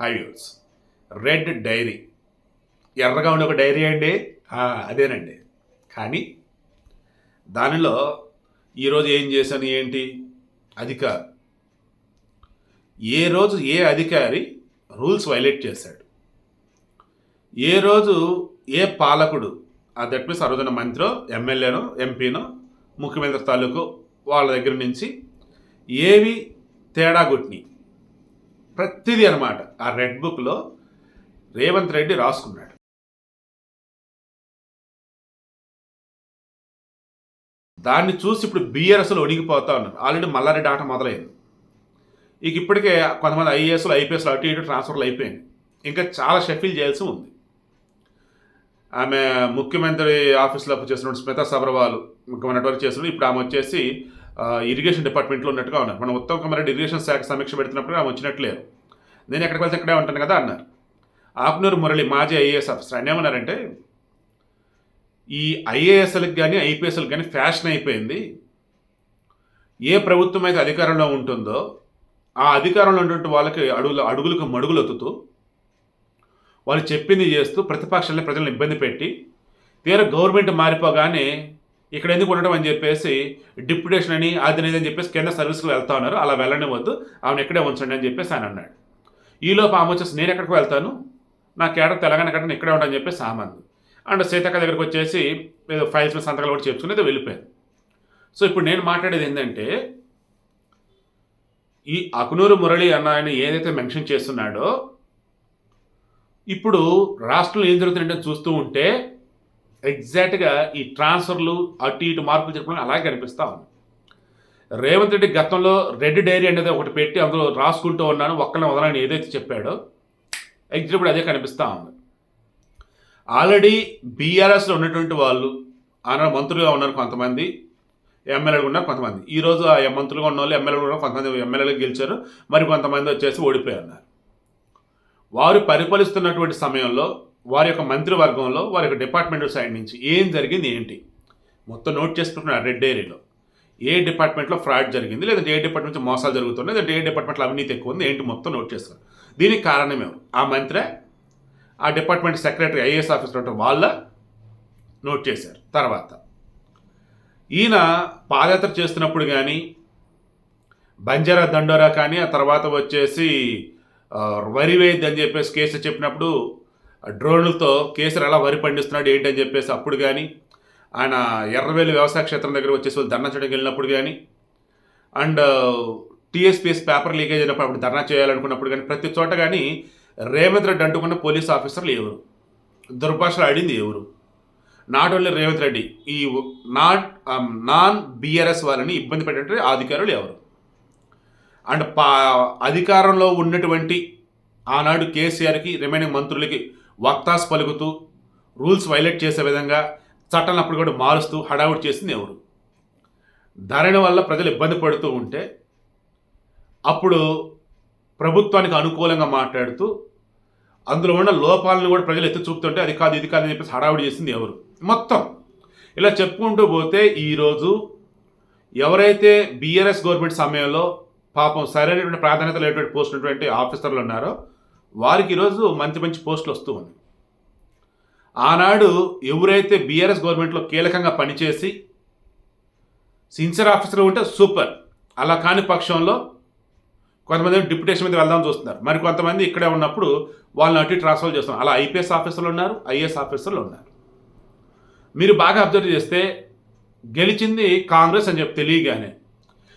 High views red dairy. ఎర్రగా ఉండే ఒక డైరీ అండి? అదేనండి. కానీ దానిలో ఈరోజు ఏం చేశాను ఏంటి? అధికారు ఏ రోజు ఏ అధికారి రూల్స్ వైలేట్ చేశాడు? ఏ రోజు ఏ పాలకుడు ఆ దట్ మీన్స్ ఆ మంత్రో ఎమ్మెల్యేనో ఎంపీనో ముఖ్యమంత్రి తాలూకు వాళ్ళ దగ్గర నుంచి ఏవి తేడా కొట్టినాయి? ప్రతిదీ అనమాట ఆ రెడ్ బుక్లో రేవంత్ రెడ్డి రాసుకున్నాడు. దాన్ని చూసి ఇప్పుడు బీఆర్ఎస్లో ఒడిగిపోతా ఉన్నారు. ఆల్రెడీ మల్లారెడ్డి ఆట మొదలైంది. ఇక ఇప్పటికే కొంతమంది ఐఏఎస్లు ఐపీఎస్లు అటు ఇటు ట్రాన్స్ఫర్లు అయిపోయింది ఇంకా చాలా షఫిల్ చేయాల్సి ఉంది. ఆమె ముఖ్యమంత్రి ఆఫీస్లో చేసినటువంటి స్మితా సబర్వాల్ ముఖ్యమైన వరకు చేస్తున్నారు ఇప్పుడు ఆమె వచ్చేసి ఇరిగేషన్ డిపార్ట్మెంట్లో ఉన్నట్టుగా ఉన్నారు. మనం ఉత్తమ్ కుమార్ రెడ్డి ఇరిగేషన్ శాఖ సమీక్ష పెడుతున్నప్పుడు ఆమె వచ్చినట్లేదు నేను ఎక్కడికి వెళ్తే ఇక్కడే ఉంటాను కదా అన్నారు. ఆకునూరు మురళి మాజీ ఐఏఎస్ ఆఫీసర్ ఆయన ఏమన్నారంటే ఈ ఐఏఎస్ఎల్కి కానీ ఐపీఎస్లకు కానీ ఫ్యాషన్ అయిపోయింది. ఏ ప్రభుత్వం అయితే అధికారంలో ఉంటుందో ఆ అధికారంలో ఉన్నటువంటి వాళ్ళకి అడుగులు అడుగులకు మడుగులు ఒత్తుతూ వాళ్ళు చెప్పింది చేస్తూ ప్రతిపక్షాలని ప్రజలను ఇబ్బంది పెట్టి తీర గవర్నమెంట్ మారిపోగానే ఇక్కడ ఎందుకు ఉండడం అని చెప్పేసి డిప్యుటేషన్ అని అది అని చెప్పేసి కేంద్ర సర్వీస్కి వెళ్తా ఉన్నారు. అలా వెళ్ళని వద్దు ఆమెను ఎక్కడే ఉంచండి అని చెప్పేసి ఆయన అన్నాడు. ఈలోపు ఆమె వచ్చేసి నేను ఎక్కడికి వెళ్తాను. నా కేడర్ తెలంగాణ కట్ట ఇక్కడే ఉంటాను చెప్పేసి ఆమె అండ్ సీతక్క దగ్గరికి వచ్చేసి ఏదో ఫైల్స్ మీద సంతకాలు కూడా చేర్చుకునేది వెళ్ళిపోయాను సో ఇప్పుడు నేను మాట్లాడేది ఏంటంటే ఈ అకునూరు మురళి అన్న ఆయన ఏదైతే మెన్షన్ చేస్తున్నాడో ఇప్పుడు రాష్ట్రంలో ఏం జరుగుతుందంటే చూస్తూ ఉంటే ఎగ్జాక్ట్గా ఈ ట్రాన్స్ఫర్లు అటు ఇటు మార్పులు చెప్పడం అలాగే కనిపిస్తూ ఉంది. రేవంత్ రెడ్డి గతంలో రెడ్ డైరీ అనేది ఒకటి పెట్టి అందులో రాసుకుంటూ ఉన్నాను ఒక్కనే వదలని ఏదైతే చెప్పాడో ఎగ్జాక్ట్ ఇప్పుడు అదే కనిపిస్తూ ఉంది. ఆల్రెడీ బీఆర్ఎస్లో ఉన్నటువంటి వాళ్ళు ఆనాడు మంత్రులుగా ఉన్నారు కొంతమంది ఎమ్మెల్యేలు ఉన్నారు కొంతమంది. ఈరోజు ఆ మంత్రులుగా ఉన్న వాళ్ళు ఎమ్మెల్యేలు కూడా కొంతమంది ఎమ్మెల్యేలు గెలిచారు మరి కొంతమంది వచ్చేసి ఓడిపోయి ఉన్నారు. వారు పరిపాలిస్తున్నటువంటి సమయంలో వారి యొక్క మంత్రివర్గంలో వారి యొక్క డిపార్ట్మెంట్ సైడ్ నుంచి ఏం జరిగింది ఏంటి? మొత్తం నోట్ చేసుకుంటున్నారు రెడ్ డైరీలో. ఏ డిపార్ట్మెంట్లో ఫ్రాడ్ జరిగింది లేదంటే ఏ డిపార్ట్మెంట్ మోసాలు జరుగుతున్నాయి లేదంటే ఏ డిపార్ట్మెంట్లో అవినీతి ఎక్కువ ఉంది ఏంటి మొత్తం నోట్ చేస్తారు. దీనికి కారణం ఎవరు? ఆ మంత్రే ఆ డిపార్ట్మెంట్ సెక్రటరీ ఐఏఎస్ ఆఫీసర్ ఉంటారు వాళ్ళ నోట్ చేశారు. తర్వాత ఈయన పాదయాత్ర చేస్తున్నప్పుడు కానీ బంజారా దండోరా కానీ ఆ తర్వాత వచ్చేసి ఆ, వరి అని చెప్పేసి కేసు చెప్పినప్పుడు డ్రోన్లతో కేసర్ ఎలా వరి పండిస్తున్నాడు ఏంటి అని చెప్పేసి అప్పుడు కానీ ఆయన ఎర్రవేలు వ్యవసాయ క్షేత్రం దగ్గర వచ్చేసి వాళ్ళు ధర్నా చేయడానికి వెళ్ళినప్పుడు కానీ అండ్ టీఎస్పీఎస్ పేపర్ లీకేజ్ అయినప్పుడు అప్పుడు ధర్నా చేయాలనుకున్నప్పుడు కానీ ప్రతి చోట కానీ రేవంత్ రెడ్డి అంటుకున్న పోలీస్ ఆఫీసర్లు ఎవరు? దుర్భాషలు ఆడింది ఎవరు? నాట్ ఓన్లీ రేవంత్ రెడ్డి ఈ నాట్ నాన్ బీఆర్ఎస్ వాళ్ళని ఇబ్బంది పెట్టే అధికారులు ఎవరు? అండ్ పా అధికారంలో ఉన్నటువంటి ఆనాడు కేసీఆర్కి రిమైనింగ్ మంత్రులకి వక్తాస్ పలుకుతూ రూల్స్ వైలేట్ చేసే విధంగా చట్టాలను అప్పుడు కూడా మారుస్తూ హడావుడి చేసింది ఎవరు? ధరణి వల్ల ప్రజలు ఇబ్బంది పడుతూ ఉంటే అప్పుడు ప్రభుత్వానికి అనుకూలంగా మాట్లాడుతూ అందులో ఉన్న లోపాలను కూడా ప్రజలు ఎత్తి చూపుతుంటే అది కాదు ఇది కాదు అని చెప్పేసి హడావుడి చేసింది ఎవరు? మొత్తం. ఇలా చెప్పుకుంటూ పోతే ఈరోజు ఎవరైతే బీఆర్ఎస్ గవర్నమెంట్ సమయంలో పాపం సరైనటువంటి ప్రాధాన్యత లేనటువంటి పోస్ట్ ఉన్నటువంటి ఆఫీసర్లు ఉన్నారో వారికి ఈరోజు మంచి మంచి పోస్టులు వస్తూ ఉన్నాయి. ఆనాడు ఎవరైతే బీఆర్ఎస్ గవర్నమెంట్లో కీలకంగా పనిచేసి సిన్సియర్ ఆఫీసర్ ఉంటే సూపర్. అలా కాని పక్షంలో కొంతమంది డిప్యుటేషన్ మీద వెళ్దాం చూస్తున్నారు. మరి కొంతమంది ఇక్కడే ఉన్నప్పుడు వాళ్ళని అటు ట్రాన్స్ఫర్ చేస్తున్నారు. అలా ఐపీఎస్ ఆఫీసర్లు ఉన్నారు ఐఏఎస్ ఆఫీసర్లు ఉన్నారు. మీరు బాగా అబ్జర్వ్ చేస్తే గెలిచింది కాంగ్రెస్ అని చెప్పి తెలియగానే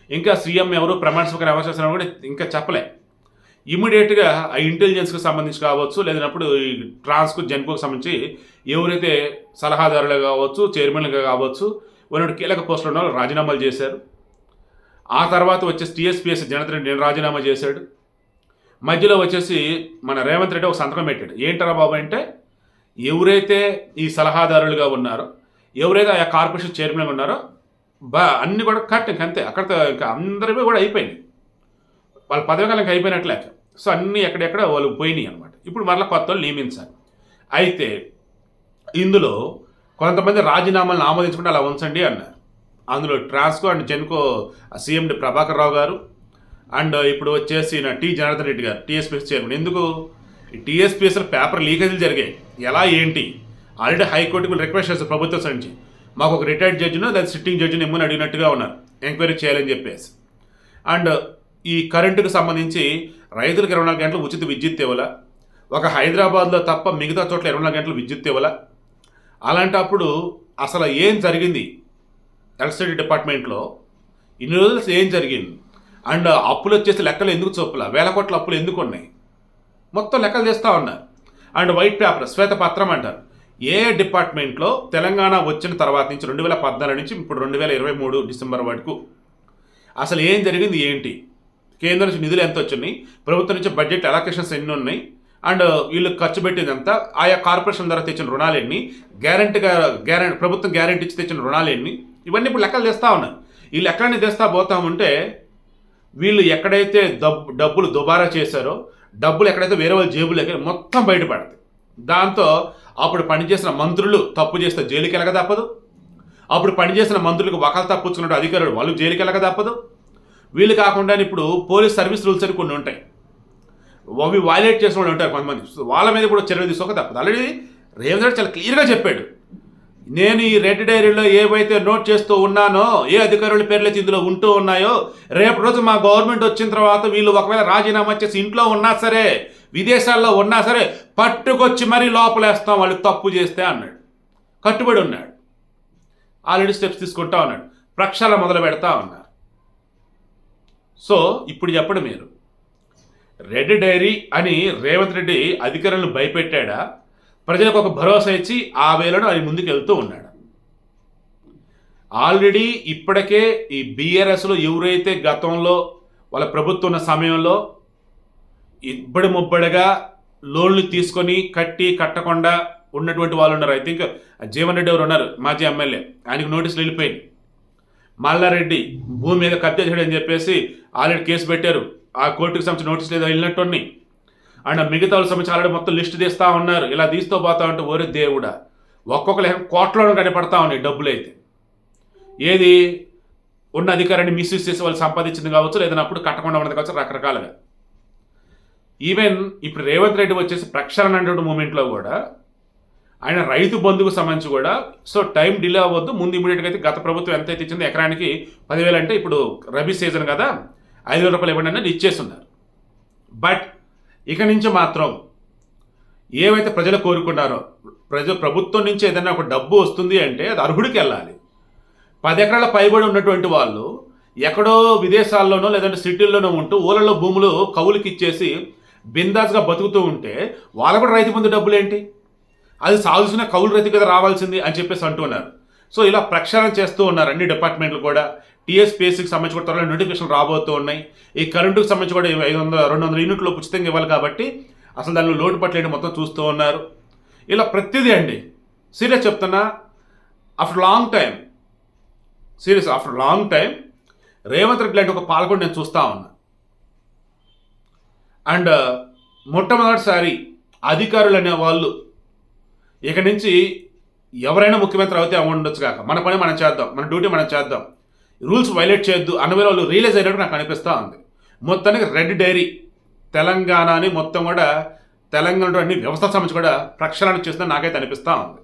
ఇంకా సీఎం ఎవరు ప్రమాణ స్వీకారం ఎవరు చేస్తున్నారు కూడా ఇంకా చెప్పలే. ఇమీడియట్గా ఆ ఇంటెలిజెన్స్కి సంబంధించి కావచ్చు లేదన్నప్పుడు ఈ ట్రాన్స్కు జెన్కోకి సంబంధించి ఎవరైతే సలహాదారులు కావచ్చు చైర్మన్లుగా కావచ్చు వాళ్ళు కీలక పోస్టులు ఉన్న వాళ్ళు రాజీనామాలు చేశారు. ఆ తర్వాత వచ్చేసి టీఎస్పీఎస్ జనత రెడ్డి రాజీనామా చేశాడు. మధ్యలో వచ్చేసి మన రేవంత్ రెడ్డి ఒక సంతకం పెట్టాడు. ఏంటరా బాబు అంటే ఎవరైతే ఈ సలహాదారులుగా ఉన్నారో ఎవరైతే ఆ కార్పొరేషన్ చైర్మన్గా ఉన్నారో బా అన్నీ కూడా కట్ ఇంకంతే అక్కడ ఇంకా అందరివి కూడా అయిపోయినాయి. వాళ్ళ పదవి కాలం అయిపోయినట్లే సో అన్నీ ఎక్కడెక్కడ వాళ్ళు పోయినాయి అనమాట ఇప్పుడు మరలా కొత్త వాళ్ళు నియమించాలి. అయితే ఇందులో కొంతమంది రాజీనామాలను ఆమోదించుకుంటే అలా ఉంచండి అన్నారు. అందులో ట్రాన్స్కో అండ్ జెన్కో సీఎండి ప్రభాకర్ రావు గారు అండ్ ఇప్పుడు వచ్చేసి నా టీ జనార్దన్ రెడ్డి గారు టీఎస్పీఎస్ చైర్మన్. ఎందుకు? ఈ టీఎస్పీఎస్లో పేపర్ లీకేజీలు జరిగాయి. ఎలా ఏంటి? ఆల్రెడీ హైకోర్టుకు రిక్వెస్ట్ చేస్తారు ప్రభుత్వం నుంచి మాకు ఒక రిటైర్డ్ జడ్జిను లేదా సిట్టింగ్ జడ్జిని ఇమ్మని అడిగినట్టుగా ఉన్నారు. ఎంక్వైరీ చేయాలని చెప్పేసి. అండ్ ఈ కరెంటుకు సంబంధించి రైతులకు ఇరవై నాలుగు గంటలు ఉచిత విద్యుత్ ఇవ్వాల? ఒక హైదరాబాద్లో తప్ప మిగతా చోట్ల ఇరవై నాలుగు గంటలు విద్యుత్ ఇవ్వాల? అలాంటప్పుడు అసలు ఏం జరిగింది? ఎలక్ట్రిసిటీ డిపార్ట్మెంట్లో ఇన్ని రోజులు ఏం జరిగింది? అండ్ అప్పులు వచ్చేసి లెక్కలు ఎందుకు చొప్పుల వేల కోట్ల అప్పులు ఎందుకు ఉన్నాయి? మొత్తం లెక్కలు చేస్తూ ఉన్నారు. అండ్ వైట్ పేపర్ శ్వేతపత్రం అంటారు. ఏ డిపార్ట్మెంట్లో తెలంగాణ వచ్చిన తర్వాత నుంచి రెండు వేల పద్నాలుగు నుంచి ఇప్పుడు రెండు వేల ఇరవై మూడు డిసెంబర్ వరకు అసలు ఏం జరిగింది ఏంటి? కేంద్రం నుంచి నిధులు ఎంత వచ్చినాయి? ప్రభుత్వం నుంచి బడ్జెట్ అలొకేషన్స్ ఎన్ని ఉన్నాయి? అండ్ వీళ్ళు ఖర్చు పెట్టింది ఎంత ఆయా కార్పొరేషన్ ద్వారా తెచ్చిన రుణాలు ఎన్ని? గ్యారంటీగా గ్యారంటీ ప్రభుత్వం గ్యారంటీ ఇచ్చి తెచ్చిన రుణాలు ఎన్ని? ఇవన్నీ ఇప్పుడు లెక్కలు తెస్తా ఉన్నారు ఈ లెక్కలన్నీ తెస్తా పోతా ఉంటే వీళ్ళు ఎక్కడైతే డబ్బు డబ్బులు దుబారా చేశారో డబ్బులు ఎక్కడైతే వేరే వాళ్ళ జేబులకి మొత్తం బయటపడతాయి. దాంతో అప్పుడు పనిచేసిన మంత్రులు తప్పు చేస్తే జైలుకి వెళ్ళక తప్పదు. అప్పుడు పనిచేసిన మంత్రులకు వకాలు తప్పుచ్చుకున్నట్టు అధికారులు వాళ్ళు జైలుకి వెళ్ళక తప్పదు. వీళ్ళు కాకుండా ఇప్పుడు పోలీస్ సర్వీస్ రూల్స్ అని కొన్ని ఉంటాయి. అవి వైలేట్ చేసిన వాళ్ళు ఉంటారు కొంతమంది. వాళ్ళ మీద కూడా చర్యలు తీసుకోక తప్పదు. ఆల్రెడీ రేవంత్ రెడ్డి చాలా క్లియర్గా చెప్పాడు. నేను ఈ రెడ్ డైరీలో ఏవైతే నోట్ చేస్తూ ఉన్నానో ఏ అధికారుల పేర్లు అయితే ఇందులో ఉంటూ ఉన్నాయో రేపు రోజు మా గవర్నమెంట్ వచ్చిన తర్వాత వీళ్ళు ఒకవేళ రాజీనామా చేసి ఇంట్లో ఉన్నా సరే విదేశాల్లో ఉన్నా సరే పట్టుకొచ్చి మరీ లోపలేస్తాం వాళ్ళు తప్పు చేస్తే అన్నాడు. కట్టుబడి ఉన్నాడు. ఆల్రెడీ స్టెప్స్ తీసుకుంటా ఉన్నాడు. ప్రక్షాళన మొదలు పెడతా ఉన్నారు సో ఇప్పుడు చెప్పండి మీరు. రెడ్ డైరీ అని రేవంత్ రెడ్డి అధికారులను భయపెట్టాడా? ప్రజలకు ఒక భరోసా ఇచ్చి ఆ వేళను ఆయన ముందుకు వెళ్తూ ఉన్నాడు? ఆల్రెడీ ఇప్పటికే ఈ బీఆర్ఎస్లో ఎవరైతే గతంలో వాళ్ళ ప్రభుత్వం ఉన్న సమయంలో ఇబ్బడి ముబ్బడిగా లోన్లు తీసుకొని కట్టి కట్టకుండా ఉన్నటువంటి వాళ్ళు ఉన్నారు ఐ థింక్ జీవన్ రెడ్డి ఎవరు ఉన్నారు? మాజీ ఎమ్మెల్యే. ఆయనకు నోటీసులు వెళ్ళిపోయింది మల్లారెడ్డి భూమి మీద కబ్జా చేయడని చెప్పేసి ఆల్రెడీ కేసు పెట్టారు. ఆ కోర్టుకు సంబంధించి నోటీసులు ఏదో వెళ్ళినట్టుని అండ్ మిగతా వాళ్ళ సంబంధించి ఆల్రెడీ మొత్తం లిస్ట్ తీస్తూ ఉన్నారు. ఇలా తీస్తూ పోతా ఉంటే ఓరే దేవుడా. ఒక్కొక్కరు కోట్లలో కనపడతా ఉన్నాయి డబ్బులు అయితే. ఏది? ఉన్న అధికారాన్ని మిస్యూజ్ చేసి వాళ్ళు సంపాదించింది కావచ్చు లేదని అప్పుడు కట్టకుండా ఉన్నది కావచ్చు రకరకాలుగా. ఈవెన్ ఇప్పుడు రేవంత్ రెడ్డి వచ్చేసి ప్రక్షాళన అనేటువంటి మూమెంట్లో కూడా ఆయన రైతు బంధుకు సంబంధించి కూడా సో టైం డిలే అవ్వద్దు. ముందు ఇమీడియట్గా అయితే గత ప్రభుత్వం ఎంత అయితే ఇచ్చిందో ఎకరానికి పదివేలు అంటే ఇప్పుడు రబీ సీజన్ కదా ఐదు వేల రూపాయలు ఇవ్వండి అని ఇచ్చేస్తున్నారు. బట్ ఇక నుంచి మాత్రం ఏవైతే ప్రజలు కోరుకున్నారో ప్రజ ప్రభుత్వం నుంచి ఏదైనా ఒక డబ్బు వస్తుంది అంటే అది అర్హుడికి వెళ్ళాలి. పది ఎకరాల పైబడి ఉన్నటువంటి వాళ్ళు ఎక్కడో విదేశాల్లోనో లేదంటే సిటీల్లోనో ఉంటూ ఊళ్ళలో భూములు కవులకి ఇచ్చేసి బిందాస్గా బతుకుతూ ఉంటే వాళ్ళ కూడా రైతు ముందు డబ్బులు ఏంటి అది సాగుసిన కౌలు రైతు కదా రావాల్సింది అని చెప్పేసి అంటున్నారు సో ఇలా ప్రక్షాళన చేస్తూ ఉన్నారు అన్ని డిపార్ట్మెంట్లు కూడా. టీఎస్పీఎస్సీకి సంబంధించి కూడా త్వరలో నోటిఫికేషన్ రాబోతూ ఉన్నాయి. ఈ కరెంటుకి సంబంధించి కూడా ఐదు వందల రెండు వందల యూనిట్లు ఉచితంగా ఇవ్వాలి కాబట్టి అసలు దానిలో లోటు పట్టలేని మొత్తం చూస్తూ ఉన్నారు. ఇలా ప్రతిదీ అండి. సీరియస్ చెప్తున్నా after long time serious after long time Revanth Reddy లాంటి ఒక పాల్గొని నేను చూస్తూ ఉన్నా. అండ్ మొట్టమొదటిసారి అధికారులు అనే వాళ్ళు ఇక నుంచి ఎవరైనా ముఖ్యమంత్రి అవుతే ఉండొచ్చు కాక. మన పని మనం చేద్దాం మన డ్యూటీ మనం చేద్దాం. రూల్స్ వైలేట్ చేయొద్దు అన్న వాళ్ళు రియలైజ్ అయినట్టు నాకు అనిపిస్తూ ఉంది. మొత్తానికి రెడ్ డైరీ తెలంగాణని మొత్తం కూడా తెలంగాణలో అన్ని వ్యవస్థ సంబంధించి కూడా ప్రక్షాళన చేస్తుందని నాకైతే అనిపిస్తూ ఉంది.